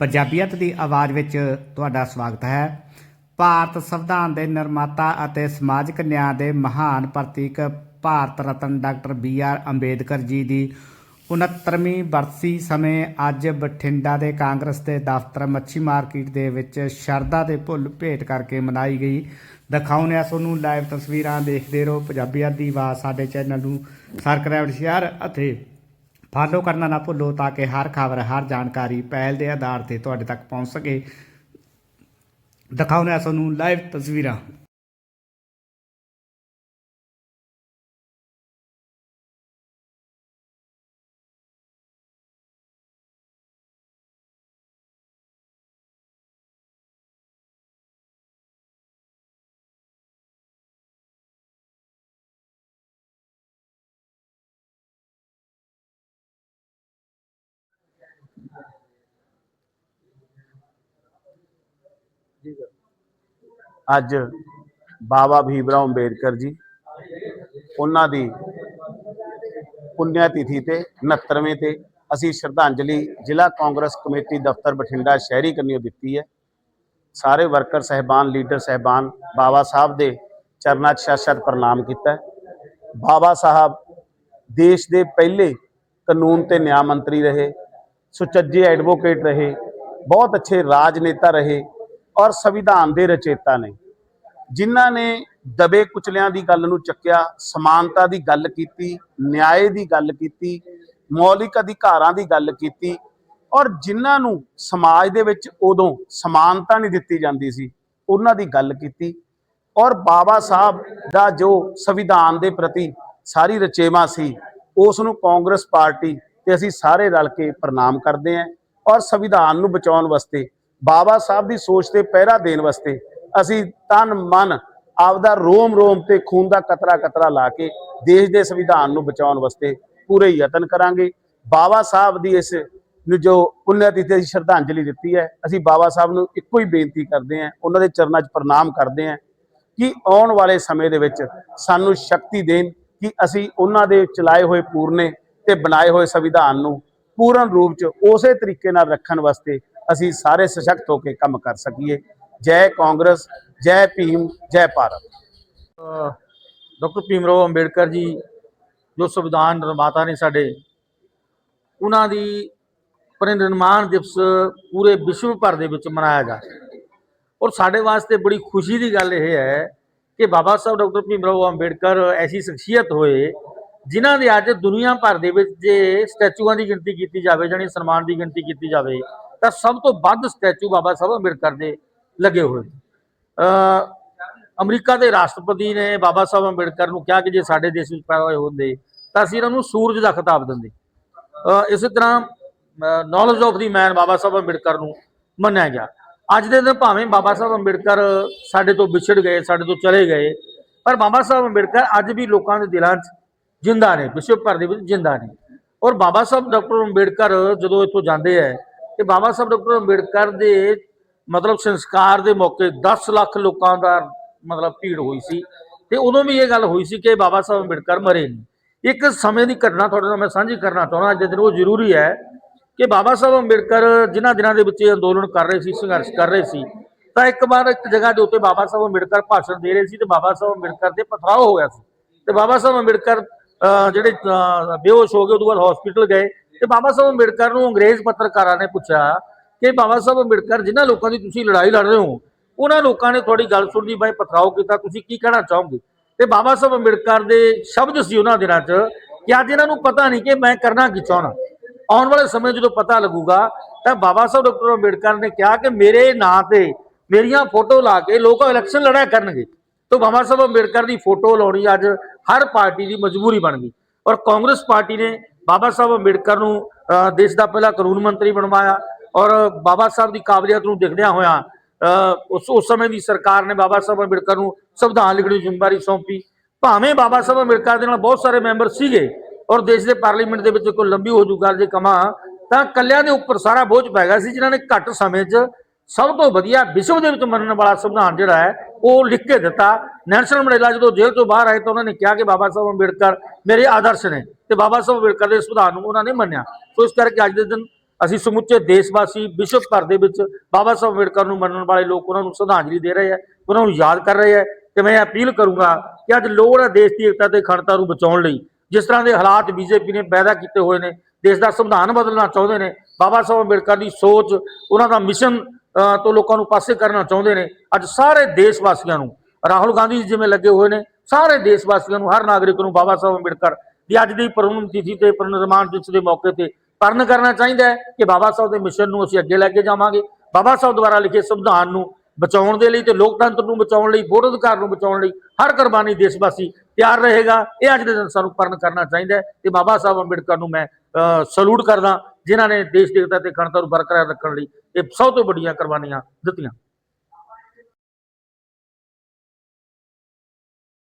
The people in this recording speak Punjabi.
ਪੰਜਾਬੀਅਤ ਦੀ ਆਵਾਜ਼ ਵਿੱਚ ਤੁਹਾਡਾ ਸਵਾਗਤ ਹੈ। ਭਾਰਤ ਸੰਵਿਧਾਨ ਦੇ ਨਿਰਮਾਤਾ ਅਤੇ ਸਮਾਜਿਕ ਨਿਆਂ ਦੇ ਮਹਾਨ ਪ੍ਰਤੀਕ Bharat Ratna doctor B R Ambedkar ji ਦੀ 69ਵੀਂ ਬਰਸੀ ਸਮੇਂ ਅੱਜ ਬਠਿੰਡਾ ਦੇ ਕਾਂਗਰਸ ਦੇ ਦਫ਼ਤਰ ਮੱਛੀ ਮਾਰਕੀਟ ਦੇ ਵਿੱਚ ਸ਼ਰਧਾ ਦੇ ਭੁੱਲ ਭੇਟ ਕਰਕੇ ਮਨਾਈ ਗਈ। ਦਿਖਾਉਂਦੇ ਆ ਤੁਹਾਨੂੰ ਲਾਈਵ ਤਸਵੀਰਾਂ ਦੇਖਦੇ ਰਹੋ। ਪੰਜਾਬੀਅਤ ਦੀ ਆਵਾਜ਼ ਸਾਡੇ ਚੈਨਲ ਨੂੰ ਸਬਸਕ੍ਰਾਈਬ ਸ਼ੇਅਰ ਅਤੇ ਫਾਲੋ ਕਰਨਾ ਨਾ ਭੁੱਲੋ ਤਾਂ ਕਿ ਹਰ ਖਬਰ, ਹਰ ਜਾਣਕਾਰੀ ਪਹਿਲ ਦੇ ਆਧਾਰ ਤੇ ਤੁਹਾਡੇ ਤੱਕ ਪਹੁੰਚ ਸਕੇ। ਦਿਖਾਉਂਦੇ ਤੁਹਾਨੂੰ ਲਾਈਵ ਤਸਵੀਰਾਂ। ਅੱਜ ਬਾਬਾ ਭੀਮਰਾਓ ਅੰਬੇਡਕਰ ਜੀ ਉਹਨਾਂ ਦੀ ਪੁੰਨਿਆ ਤਿਥੀ ਤੇ 69ਵੇਂ ਤੇ ਅਸੀਂ ਸ਼ਰਧਾਂਜਲੀ ਜ਼ਿਲ੍ਹਾ ਕਾਂਗਰਸ ਕਮੇਟੀ ਦਫ਼ਤਰ ਬਠਿੰਡਾ ਸ਼ਹਿਰੀ ਕੰਨਿਓ ਦਿੱਤੀ ਹੈ। ਸਾਰੇ ਵਰਕਰ ਸਹਿਬਾਨ, ਲੀਡਰ ਸਹਿਬਾਨ, ਬਾਬਾ ਸਾਹਿਬ ਦੇ ਚਰਨਾਂ 'ਚ ਸ਼ਤ-ਸ਼ਤ ਪ੍ਰਣਾਮ ਕੀਤਾ ਬਾਬਾ ਸਾਹਿਬ ਦੇਸ਼ ਦੇ ਪਹਿਲੇ ਕਾਨੂੰਨ ਤੇ ਨਿਆਂ ਮੰਤਰੀ ਰਹੇ। ਸੁਚੱਜੇ ਐਡਵੋਕੇਟ ਰਹੇ, ਬਹੁਤ ਅੱਛੇ ਰਾਜਨੇਤਾ ਰਹੇ ਔਰ ਸੰਵਿਧਾਨ ਦੇ ਰਚੇਤਾ ਨੇ। ਜਿਨ੍ਹਾਂ ਨੇ ਦਬੇ ਕੁਚਲਿਆਂ ਦੀ ਗੱਲ ਨੂੰ ਚੱਕਿਆ, ਸਮਾਨਤਾ ਦੀ ਗੱਲ ਕੀਤੀ ਨਿਆਂ ਦੀ ਗੱਲ ਕੀਤੀ, ਮੌਲਿਕ ਅਧਿਕਾਰਾਂ ਦੀ ਗੱਲ ਕੀਤੀ ਔਰ ਜਿਨ੍ਹਾਂ ਨੂੰ ਸਮਾਜ ਦੇ ਵਿੱਚ ਉਦੋਂ ਸਮਾਨਤਾ ਨਹੀਂ ਦਿੱਤੀ ਜਾਂਦੀ ਸੀ, ਉਹਨਾਂ ਦੀ ਗੱਲ ਕੀਤੀ ਔਰ ਬਾਬਾ ਸਾਹਿਬ ਦਾ ਜੋ ਸੰਵਿਧਾਨ ਦੇ ਪ੍ਰਤੀ ਸਾਰੀ ਰਚੇਵਾ ਸੀ, ਉਸ ਨੂੰ ਕਾਂਗਰਸ ਪਾਰਟੀ ਤੇ ਅਸੀਂ ਸਾਰੇ ਰਲ ਕੇ ਪ੍ਰਣਾਮ ਕਰਦੇ ਹਾਂ ਔਰ ਸੰਵਿਧਾਨ ਨੂੰ ਬਚਾਉਣ ਵਾਸਤੇ, ਬਾਬਾ ਸਾਹਿਬ ਦੀ ਸੋਚ ਤੇ ਪਹਿਰਾ ਦੇਣ ਵਾਸਤੇ ਅਸੀਂ ਤਨ ਮਨ ਆਪਦਾ ਰੋਮ ਰੋਮ ਤੇ ਖੂਨ ਦਾ ਕਤਰਾ ਕਤਰਾ ਲਾ ਕੇ ਦੇਸ਼ ਦੇ ਸੰਵਿਧਾਨ ਨੂੰ ਬਚਾਉਣ ਵਾਸਤੇ ਪੂਰੇ ਯਤਨ ਕਰਾਂਗੇ। ਬਾਬਾ ਸਾਹਿਬ ਦੀ ਇਸ ਨੂੰ ਜੋ ਪੁੰਨਿਆ ਤਿਥੀ ਸ਼ਰਧਾਂਜਲੀ ਦਿੱਤੀ ਹੈ, ਅਸੀਂ ਬਾਬਾ ਸਾਹਿਬ ਨੂੰ ਇੱਕੋ ਹੀ ਬੇਨਤੀ ਕਰਦੇ ਹਾਂ, ਉਹਨਾਂ ਦੇ ਚਰਨਾਂ 'ਚ ਪ੍ਰਣਾਮ ਕਰਦੇ ਹਾਂ ਕਿ ਆਉਣ ਵਾਲੇ ਸਮੇਂ ਦੇ ਵਿੱਚ ਸਾਨੂੰ ਸ਼ਕਤੀ ਦੇਣ ਕਿ ਅਸੀਂ ਉਹਨਾਂ ਦੇ ਚਲਾਏ ਹੋਏ ਪੂਰਨੇ ਤੇ ਬਣਾਏ ਹੋਏ ਸੰਵਿਧਾਨ ਨੂੰ ਪੂਰਨ ਰੂਪ 'ਚ ਉਸੇ ਤਰੀਕੇ ਨਾਲ ਰੱਖਣ ਵਾਸਤੇ ਅਸੀਂ ਸਾਰੇ ਸਸ਼ਕਤ ਹੋ ਕੇ ਕੰਮ ਕਰ ਸਕੀਏ। ਜੈ ਕਾਂਗਰਸ, ਜੈ ਭੀਮ, ਜੈ ਭਾਰਤ। ਡਾਕਟਰ ਭੀਮਰਾਓ ਅੰਬੇਡਕਰ ਜੀ, ਜੋ ਸੰਵਿਧਾਨ ਨਿਰਮਾਤਾ ਨੇ ਸਾਡੇ, ਉਹਨਾਂ ਦੀ ਪਰਿਨਿਰਮਾਣ ਦਿਵਸ ਪੂਰੇ ਵਿਸ਼ਵ ਭਰ ਦੇ ਵਿੱਚ ਮਨਾਇਆ ਜਾ ਰਿਹਾ ਔਰ ਸਾਡੇ ਵਾਸਤੇ ਬੜੀ ਖੁਸ਼ੀ ਦੀ ਗੱਲ ਇਹ ਹੈ ਕਿ ਬਾਬਾ ਸਾਹਿਬ ਡਾਕਟਰ ਭੀਮਰਾਓ ਅੰਬੇਡਕਰ ਐਸੀ ਸ਼ਖਸੀਅਤ ਹੋਏ ਜਿਨ੍ਹਾਂ ਦੇ ਅੱਜ ਦੁਨੀਆ ਭਰ ਦੇ ਵਿੱਚ ਜੇ ਸਟੈਚੂਆਂ ਦੀ ਗਿਣਤੀ ਕੀਤੀ ਜਾਵੇ ਜਾਨੀ ਸਨਮਾਨ ਦੀ ਗਿਣਤੀ ਕੀਤੀ ਜਾਵੇ ਤਾਂ ਸਭ ਤੋਂ ਵੱਧ ਸਟੈਚੂ ਬਾਬਾ ਸਾਹਿਬ ਅੰਬੇਡਕਰ ਦੇ ਲੱਗੇ ਹੋਏ ਅ ਅਮਰੀਕਾ ਦੇ ਰਾਸ਼ਟਰਪਤੀ ਨੇ ਬਾਬਾ ਸਾਹਿਬ ਅੰਬੇਡਕਰ ਨੂੰ ਕਿਹਾ ਕਿ ਜੇ ਸਾਡੇ ਦੇਸ਼ ਵਿੱਚ ਪੈਦਾ ਹੋਏ ਹੁੰਦੇ ਤਾਂ ਅਸੀਂ ਇਹਨਾਂ ਨੂੰ ਸੂਰਜ ਦਾ ਖਿਤਾਬ ਦਿੰਦੇ। ਅ, ਇਸੇ ਤਰ੍ਹਾਂ knowledge of the man Baba Sahib Ambedkar ਨੂੰ ਮੰਨਿਆ ਗਿਆ। ਅੱਜ ਦੇ ਦਿਨ ਭਾਵੇਂ ਬਾਬਾ ਸਾਹਿਬ ਅੰਬੇਡਕਰ ਸਾਡੇ ਤੋਂ ਵਿਛੜ ਗਏ ਸਾਡੇ ਤੋਂ ਚਲੇ ਗਏ ਪਰ ਬਾਬਾ ਸਾਹਿਬ ਅੰਬੇਡਕਰ ਅੱਜ ਵੀ ਲੋਕਾਂ ਦੇ ਦਿਲਾਂ 'ਚ ਜਿੰਦਾ ਨੇ ਵਿਸ਼ਵ ਭਰ ਦੇ ਵਿੱਚ ਜਿੰਦਾ ਨੇ। ਔਰ ਬਾਬਾ ਸਾਹਿਬ ਡਾਕਟਰ ਅੰਬੇਡਕਰ ਜਦੋਂ ਇੱਥੋਂ ਜਾਂਦੇ ਹੈ ਤੇ ਬਾਬਾ ਸਾਹਿਬ ਡਾਕਟਰ ਅੰਬੇਡਕਰ ਦੇ ਮਤਲਬ ਸੰਸਕਾਰ ਦੇ ਮੌਕੇ 10 ਲੱਖ ਲੋਕਾਂ ਦਾ ਮਤਲਬ ਭੀੜ ਹੋਈ ਸੀ। ਤੇ ਉਦੋਂ ਵੀ ਇਹ ਗੱਲ ਹੋਈ ਸੀ ਕਿ ਬਾਬਾ ਸਾਹਿਬ ਅੰਬੇਡਕਰ ਮਰੇ ਨਹੀਂ ਇੱਕ ਸਮੇਂ ਦੀ ਘਟਨਾ ਤੁਹਾਡੇ ਨਾਲ ਮੈਂ ਸਾਂਝੀ ਕਰਨਾ ਚਾਹੁੰਦਾ, ਅੱਜ ਦੇ ਦਿਨ ਉਹ ਜ਼ਰੂਰੀ ਹੈ ਕਿ ਬਾਬਾ ਸਾਹਿਬ ਅੰਬੇਡਕਰ ਜਿਨ੍ਹਾਂ ਦਿਨਾਂ ਦੇ ਵਿੱਚ ਇਹ ਅੰਦੋਲਨ ਕਰ ਰਹੇ ਸੀ, ਸੰਘਰਸ਼ ਕਰ ਰਹੇ ਸੀ, ਤਾਂ ਇੱਕ ਵਾਰ ਇੱਕ ਜਗ੍ਹਾ ਦੇ ਉੱਤੇ ਬਾਬਾ ਸਾਹਿਬ ਅੰਬੇਡਕਰ ਭਾਸ਼ਣ ਦੇ ਰਹੇ ਸੀ ਤੇ ਬਾਬਾ ਸਾਹਿਬ ਅੰਬੇਡਕਰ ਦੇ ਪਥਰਾਓ ਹੋਇਆ ਸੀ। ਤੇ ਬਾਬਾ ਸਾਹਿਬ ਅੰਬੇਡਕਰ ਜਿਹੜੇ ਬੇਹੋਸ਼ ਹੋ ਗਏ, ਉਦੋਂ ਬਾਅਦ ਹਸਪੀਟਲ ਗਏ। ਤੇ ਬਾਬਾ ਸਾਹਿਬ ਅੰਬੇਡਕਰ ਨੂੰ ਅੰਗਰੇਜ਼ ਪੱਤਰਕਾਰਾਂ ਨੇ ਪੁੱਛਿਆ ਕਿ ਬਾਬਾ ਸਾਹਿਬ ਅੰਬੇਡਕਰ, ਜਿਨ੍ਹਾਂ ਲੋਕਾਂ ਦੀ ਤੁਸੀਂ ਲੜਾਈ ਲੜ ਰਹੇ ਹੋ, ਉਹਨਾਂ ਲੋਕਾਂ ਨੇ ਤੁਹਾਡੀ ਗੱਲ ਸੁਣਨੀ ਬਾਈ ਪਥਰਾਓ ਕੀਤਾ, ਤੁਸੀਂ ਕੀ ਕਹਿਣਾ ਚਾਹੋਗੇ? ਤੇ ਬਾਬਾ ਸਾਹਿਬ ਅੰਬੇਡਕਰ ਦੇ ਸ਼ਬਦ ਸੀ ਉਹਨਾਂ ਦਿਨਾਂ 'ਚ ਕਿ ਅੱਜ ਇਹਨਾਂ ਨੂੰ ਪਤਾ ਨਹੀਂ ਕਿ ਮੈਂ ਕਰਨਾ ਕੀ ਚਾਹਣਾ ਆਉਣ ਵਾਲੇ ਸਮੇਂ ਜਦੋਂ ਪਤਾ ਲੱਗੂਗਾ, ਤਾਂ ਬਾਬਾ ਸਾਹਿਬ ਡਾਕਟਰ ਅੰਬੇਡਕਰ ਨੇ ਕਿਹਾ ਕਿ ਮੇਰੇ ਨਾਂ ਤੇ ਮੇਰੀਆਂ ਫੋਟੋ ਲਾ ਕੇ ਲੋਕ ਇਲੈਕਸ਼ਨ ਲੜਿਆ ਕਰਨਗੇ। ਤਾਂ ਬਾਬਾ ਸਾਹਿਬ ਅੰਬੇਡਕਰ ਦੀ ਫੋਟੋ ਲਾਉਣੀ ਅੱਜ ਹਰ ਪਾਰਟੀ ਦੀ ਮਜਬੂਰੀ ਬਣ ਗਈ। ਔਰ ਕਾਂਗਰਸ ਪਾਰਟੀ ਨੇ ਬਾਬਾ ਸਾਹਿਬ ਅੰਬੇਡਕਰ ਨੂੰ ਦੇਸ਼ ਦਾ ਪਹਿਲਾ ਕਾਨੂੰਨ ਮੰਤਰੀ ਬਣਵਾਇਆ। ਔਰ ਬਾਬਾ ਸਾਹਿਬ ਦੀ ਕਾਬਲੀਅਤ ਨੂੰ ਦੇਖਦਿਆਂ ਹੋਇਆ ਅ, ਉਸ ਉਸ ਸਮੇਂ ਦੀ ਸਰਕਾਰ ਨੇ ਬਾਬਾ ਸਾਹਿਬ ਅੰਬੇਡਕਰ ਨੂੰ ਸੰਵਿਧਾਨ ਲਿਖਣ ਦੀ ਜ਼ਿੰਮੇਵਾਰੀ ਸੌਂਪੀ। ਭਾਵੇਂ ਬਾਬਾ ਸਾਹਿਬ ਅੰਬੇਡਕਰ ਦੇ ਨਾਲ ਬਹੁਤ ਸਾਰੇ ਮੈਂਬਰ ਸੀਗੇ ਔਰ ਦੇਸ਼ ਦੇ ਪਾਰਲੀਮੈਂਟ ਦੇ ਵਿੱਚ ਕੋਈ ਲੰਬੀ ਹੋ ਜੂ ਗੱਲ ਜੇ ਕਮਾਂ ਤਾਂ ਕੱਲਿਆਂ ਦੇ ਉੱਪਰ ਸਾਰਾ ਬੋਝ ਪੈ ਗਿਆ ਸੀ ਜਿਨ੍ਹਾਂ ਨੇ ਘੱਟ ਸਮੇਂ 'ਚ ਸਭ ਤੋਂ ਵਧੀਆ ਵਿਸ਼ਵ ਦੇ ਵਿੱਚ ਮੰਨਣ ਵਾਲਾ ਸੰਵਿਧਾਨ ਜਿਹੜਾ ਹੈ, ਉਹ ਲਿਖ ਕੇ ਦਿੱਤਾ। ਨੈਲਸਨ ਮੰਡੇਲਾ ਜਦੋਂ ਜੇਲ੍ਹ ਤੋਂ ਬਾਹਰ ਆਏ ਤਾਂ ਉਹਨਾਂ ਨੇ ਕਿਹਾ ਕਿ ਬਾਬਾ ਸਾਹਿਬ ਅੰਬੇਡਕਰ ਮੇਰੇ ਆਦਰਸ਼ ਨੇ ਤੇ ਬਾਬਾ ਸਾਹਿਬ ਅੰਬੇਡਕਰ ਦੇ ਸੰਵਿਧਾਨ ਨੂੰ ਉਹਨਾਂ ਨੇ ਮੰਨਿਆ। ਸੋ ਇਸ ਕਰਕੇ ਅੱਜ ਦੇ ਦਿਨ ਅਸੀਂ ਸਮੁੱਚੇ ਦੇਸ਼ ਵਾਸੀ ਵਿਸ਼ਵ ਭਰ ਦੇ ਵਿੱਚ ਬਾਬਾ ਸਾਹਿਬ ਅੰਬੇਡਕਰ ਨੂੰ ਮੰਨਣ ਵਾਲੇ ਲੋਕ ਉਹਨਾਂ ਨੂੰ ਸ਼ਰਧਾਂਜਲੀ ਦੇ ਰਹੇ ਆ ਉਹਨਾਂ ਨੂੰ ਯਾਦ ਕਰ ਰਹੇ ਆ ਤੇ ਮੈਂ ਅਪੀਲ ਕਰੂੰਗਾ ਕਿ ਅੱਜ ਲੋੜ ਹੈ ਦੇਸ਼ ਦੀ ਏਕਤਾ ਤੇ ਅਖੰਡਤਾ ਨੂੰ ਬਚਾਉਣ ਲਈ। ਜਿਸ ਤਰ੍ਹਾਂ ਦੇ ਹਾਲਾਤ ਬੀਜੇਪੀ ਨੇ ਪੈਦਾ ਕੀਤੇ ਹੋਏ ਨੇ, ਦੇਸ਼ ਦਾ ਸੰਵਿਧਾਨ ਬਦਲਣਾ ਚਾਹੁੰਦੇ ਨੇ, ਬਾਬਾ ਸਾਹਿਬ ਅੰਬੇਡਕਰ ਦੀ ਸੋਚ, ਉਹਨਾਂ ਦਾ ਮਿਸ਼ਨ ਤੋਂ ਲੋਕਾਂ ਨੂੰ ਪਾਸੇ ਕਰਨਾ ਚਾਹੁੰਦੇ ਨੇ। ਅੱਜ ਸਾਰੇ ਦੇਸ਼ ਵਾਸੀਆਂ ਨੂੰ, ਰਾਹੁਲ ਗਾਂਧੀ ਜੀ ਜਿਵੇਂ ਲੱਗੇ ਹੋਏ ਨੇ, ਸਾਰੇ ਦੇਸ਼ ਵਾਸੀਆਂ ਨੂੰ, ਹਰ ਨਾਗਰਿਕ ਨੂੰ ਬਾਬਾ ਸਾਹਿਬ ਅੰਬੇਡਕਰ ਦੀ ਅੱਜ ਦੀ ਪੂਰਨ ਤਿਥੀ ਤੇ ਪਰਿਨਿਰਮਾਣ ਦਿਵਸ ਦੇ ਮੌਕੇ ਤੇ ਪਰਨ ਕਰਨਾ ਚਾਹੀਦਾ ਹੈ ਕਿ ਬਾਬਾ ਸਾਹਿਬ ਦੇ ਮਿਸ਼ਨ ਨੂੰ ਅਸੀਂ ਅੱਗੇ ਲੈ ਕੇ ਜਾਵਾਂਗੇ। ਬਾਬਾ ਸਾਹਿਬ ਦੁਆਰਾ ਲਿਖੇ ਸੰਵਿਧਾਨ ਨੂੰ ਬਚਾਉਣ ਦੇ ਲਈ ਤੇ ਲੋਕਤੰਤਰ ਨੂੰ ਬਚਾਉਣ ਲਈ, ਵੋਟ ਅਧਿਕਾਰ ਨੂੰ ਬਚਾਉਣ ਲਈ ਹਰ ਕੁਰਬਾਨੀ ਦੇਸ਼ ਵਾਸੀ ਤਿਆਰ ਰਹੇਗਾ। ਇਹ ਅੱਜ ਦੇ ਦਿਨ ਸਾਨੂੰ ਪਰਨ ਕਰਨਾ ਚਾਹੀਦਾ ਹੈ ਤੇ ਬਾਬਾ ਸਾਹਿਬ ਅੰਬੇਡਕਰ ਨੂੰ ਮੈਂ ਸਲੂਟ ਕਰਦਾ ਜਿਨ੍ਹਾਂ ਨੇ ਦੇਸ਼ ਦੀ ਏਕਤਾ ਤੇ ਅਖੰਡਤਾ ਨੂੰ ਬਰਕਰਾਰ ਰੱਖਣ ਲਈ ਇਹ ਸਭ ਤੋਂ ਵੱਡੀਆਂ ਕੁਰਬਾਨੀਆਂ ਦਿੱਤੀਆਂ।